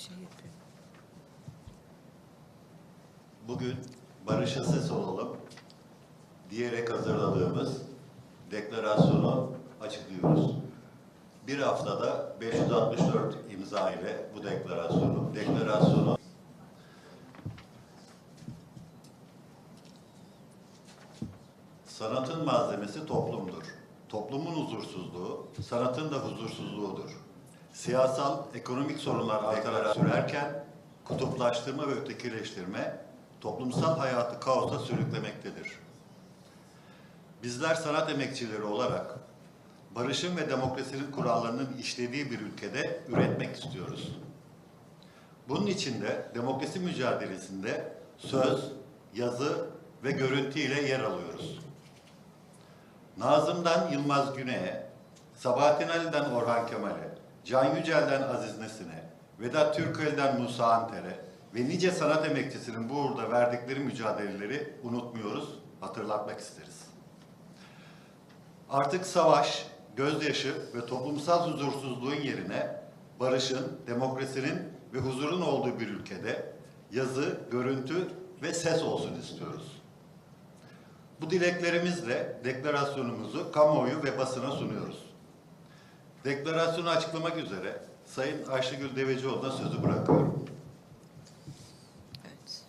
şey yapıyor. Bugün barışa ses olalım diyerek hazırladığımız deklarasyonu açıklıyoruz. Bir haftada 564 imza ile bu deklarasyonu, deklarasyonu Sanatın malzemesi toplumdur. Toplumun huzursuzluğu, sanatın da huzursuzluğudur. Siyasal, ekonomik sorunlar artarak sürerken kutuplaştırma ve ötekileştirme toplumsal hayatı kaosa sürüklemektedir. Bizler sanat emekçileri olarak barışın ve demokrasinin kurallarının işlediği bir ülkede üretmek istiyoruz. Bunun için de demokrasi mücadelesinde söz, yazı ve görüntü ile yer alıyoruz. Nazım'dan Yılmaz Güney'e, Sabahattin Ali'den Orhan Kemal'e, Can Yücel'den Aziz Nesin'e, Vedat Türkeli'den Musa Anter'e ve nice sanat emekçisinin bu uğurda verdikleri mücadeleleri unutmuyoruz, hatırlatmak isteriz. Artık savaş, gözyaşı ve toplumsal huzursuzluğun yerine barışın, demokrasinin ve huzurun olduğu bir ülkede yazı, görüntü ve ses olsun istiyoruz. Bu dileklerimizle deklarasyonumuzu kamuoyu ve basına sunuyoruz. Deklarasyonu açıklamak üzere Sayın Ayşegül Devecioğlu'na sözü bırakıyorum. Evet.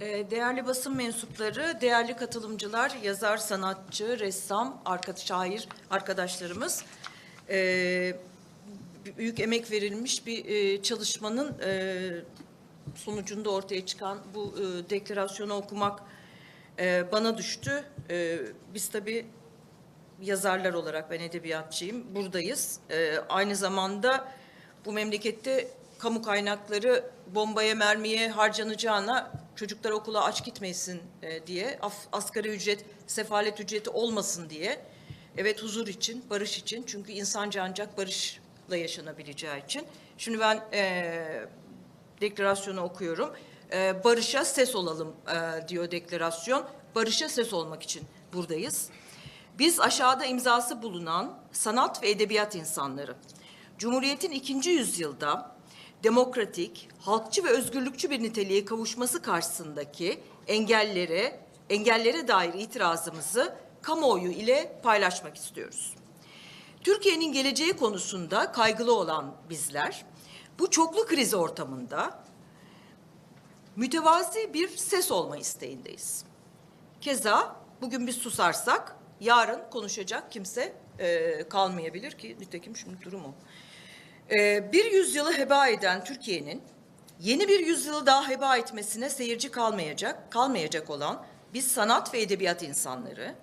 Ee, Değerli basın mensupları, değerli katılımcılar, yazar, sanatçı, ressam, arkadaş, şair arkadaşlarımız. ee, büyük emek verilmiş bir ee, çalışmanın ee, sonucunda ortaya çıkan bu ee, deklarasyonu okumak ee, bana düştü. Ee, biz tabii yazarlar olarak ben edebiyatçıyım. Buradayız. Ee, aynı zamanda bu memlekette kamu kaynakları bombaya mermiye harcanacağına çocuklar okula aç gitmesin e, diye af- asgari ücret sefalet ücreti olmasın diye evet huzur için barış için çünkü insanca ancak barışla yaşanabileceği için. Şimdi ben e, deklarasyonu okuyorum. E, barışa ses olalım e, diyor deklarasyon. Barışa ses olmak için buradayız. Biz aşağıda imzası bulunan sanat ve edebiyat insanları, Cumhuriyet'in ikinci yüzyılda demokratik, halkçı ve özgürlükçü bir niteliğe kavuşması karşısındaki engellere, engellere dair itirazımızı kamuoyu ile paylaşmak istiyoruz. Türkiye'nin geleceği konusunda kaygılı olan bizler, bu çoklu kriz ortamında mütevazi bir ses olma isteğindeyiz. Keza bugün biz susarsak yarın konuşacak kimse e, kalmayabilir ki nitekim şimdi durum o. E, bir yüzyılı heba eden Türkiye'nin yeni bir yüzyılı daha heba etmesine seyirci kalmayacak, kalmayacak olan biz sanat ve edebiyat insanları,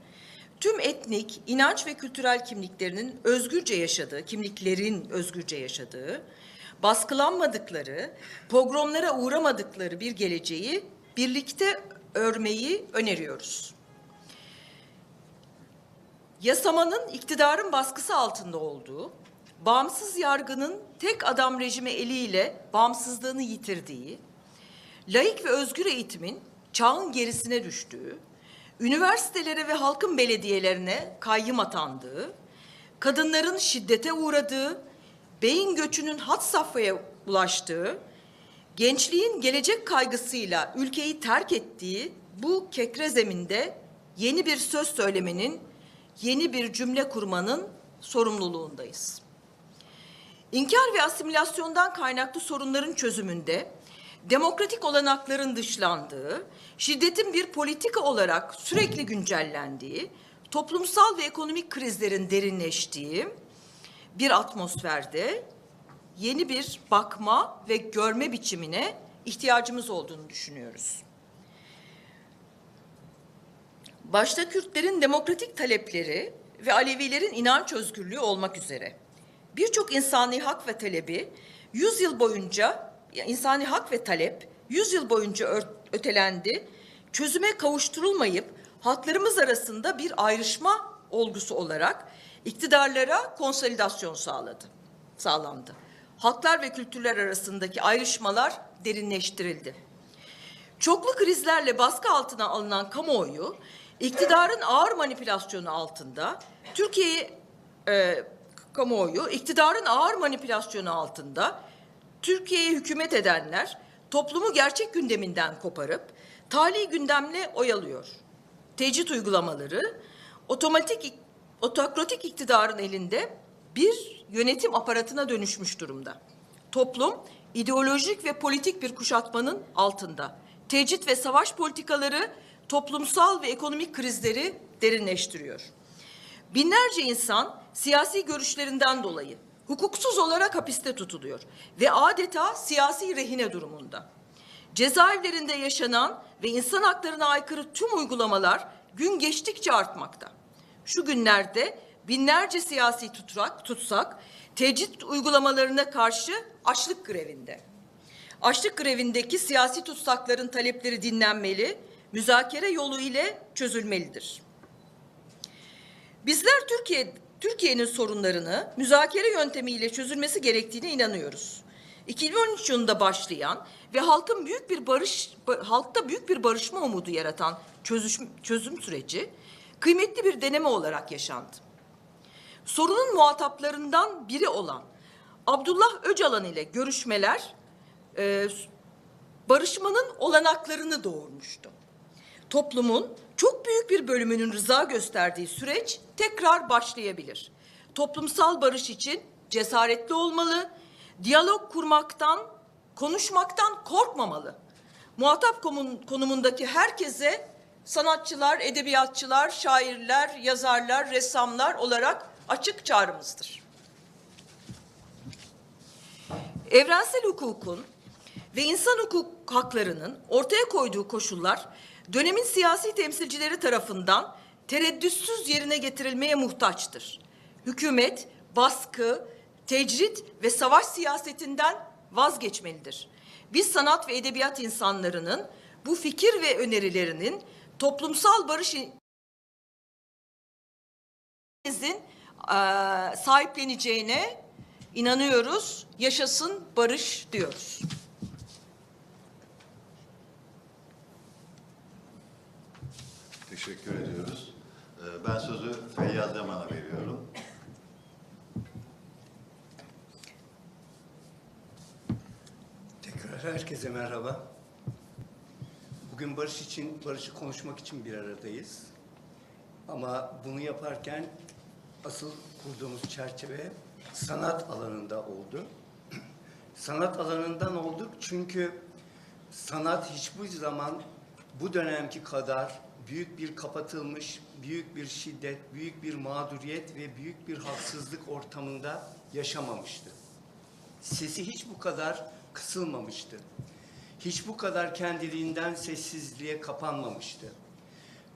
tüm etnik, inanç ve kültürel kimliklerinin özgürce yaşadığı, kimliklerin özgürce yaşadığı, baskılanmadıkları, pogromlara uğramadıkları bir geleceği birlikte örmeyi öneriyoruz. Yasamanın iktidarın baskısı altında olduğu, bağımsız yargının tek adam rejimi eliyle bağımsızlığını yitirdiği, laik ve özgür eğitimin çağın gerisine düştüğü, üniversitelere ve halkın belediyelerine kayyım atandığı, kadınların şiddete uğradığı, beyin göçünün had safhaya ulaştığı, gençliğin gelecek kaygısıyla ülkeyi terk ettiği bu kekre zeminde yeni bir söz söylemenin, yeni bir cümle kurmanın sorumluluğundayız. İnkar ve asimilasyondan kaynaklı sorunların çözümünde demokratik olanakların dışlandığı, şiddetin bir politika olarak sürekli güncellendiği, toplumsal ve ekonomik krizlerin derinleştiği bir atmosferde yeni bir bakma ve görme biçimine ihtiyacımız olduğunu düşünüyoruz. Başta Kürtlerin demokratik talepleri ve Alevilerin inanç özgürlüğü olmak üzere birçok insani hak ve talebi 100 yıl boyunca insani hak ve talep 100 yıl boyunca ötelendi. Çözüme kavuşturulmayıp halklarımız arasında bir ayrışma olgusu olarak iktidarlara konsolidasyon sağladı. Sağlandı. Halklar ve kültürler arasındaki ayrışmalar derinleştirildi. Çoklu krizlerle baskı altına alınan kamuoyu, iktidarın ağır manipülasyonu altında Türkiye'yi e, kamuoyu iktidarın ağır manipülasyonu altında Türkiye'ye hükümet edenler toplumu gerçek gündeminden koparıp tali gündemle oyalıyor. Tecrit uygulamaları otomatik otokratik iktidarın elinde bir yönetim aparatına dönüşmüş durumda. Toplum ideolojik ve politik bir kuşatmanın altında. Tecrit ve savaş politikaları toplumsal ve ekonomik krizleri derinleştiriyor. Binlerce insan siyasi görüşlerinden dolayı hukuksuz olarak hapiste tutuluyor ve adeta siyasi rehine durumunda. Cezaevlerinde yaşanan ve insan haklarına aykırı tüm uygulamalar gün geçtikçe artmakta. Şu günlerde binlerce siyasi tutrak, tutsak tecrit uygulamalarına karşı açlık grevinde. Açlık grevindeki siyasi tutsakların talepleri dinlenmeli, müzakere yolu ile çözülmelidir. Bizler Türkiye Türkiye'nin sorunlarını müzakere yöntemiyle çözülmesi gerektiğine inanıyoruz. 2013 yılında başlayan ve halkın büyük bir barış ba- halkta büyük bir barışma umudu yaratan çözüşüm, çözüm süreci kıymetli bir deneme olarak yaşandı. Sorunun muhataplarından biri olan Abdullah Öcalan ile görüşmeler e, barışmanın olanaklarını doğurmuştu toplumun çok büyük bir bölümünün rıza gösterdiği süreç tekrar başlayabilir. Toplumsal barış için cesaretli olmalı, diyalog kurmaktan, konuşmaktan korkmamalı. Muhatap konumundaki herkese sanatçılar, edebiyatçılar, şairler, yazarlar, ressamlar olarak açık çağrımızdır. Evrensel hukukun ve insan hukuk haklarının ortaya koyduğu koşullar dönemin siyasi temsilcileri tarafından tereddütsüz yerine getirilmeye muhtaçtır. Hükümet baskı, tecrit ve savaş siyasetinden vazgeçmelidir. Biz sanat ve edebiyat insanlarının bu fikir ve önerilerinin toplumsal barış herkesin eee, sahipleneceğine inanıyoruz. Yaşasın barış diyoruz. Teşekkür ediyoruz. Ben sözü Feyyaz Yaman'a veriyorum. Tekrar herkese merhaba. Bugün barış için, barışı konuşmak için bir aradayız. Ama bunu yaparken asıl kurduğumuz çerçeve sanat alanında oldu. sanat alanından olduk çünkü sanat hiçbir zaman bu dönemki kadar büyük bir kapatılmış, büyük bir şiddet, büyük bir mağduriyet ve büyük bir haksızlık ortamında yaşamamıştı. Sesi hiç bu kadar kısılmamıştı. Hiç bu kadar kendiliğinden sessizliğe kapanmamıştı.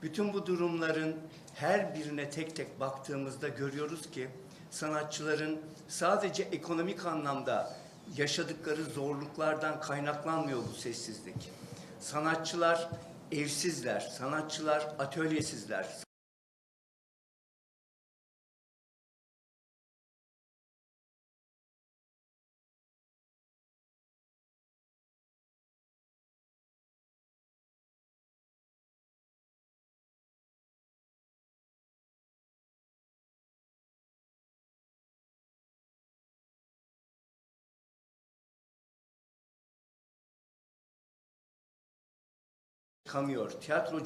Bütün bu durumların her birine tek tek baktığımızda görüyoruz ki sanatçıların sadece ekonomik anlamda yaşadıkları zorluklardan kaynaklanmıyor bu sessizlik. Sanatçılar evsizler, sanatçılar atölyesizler, çıkamıyor. Tiyatro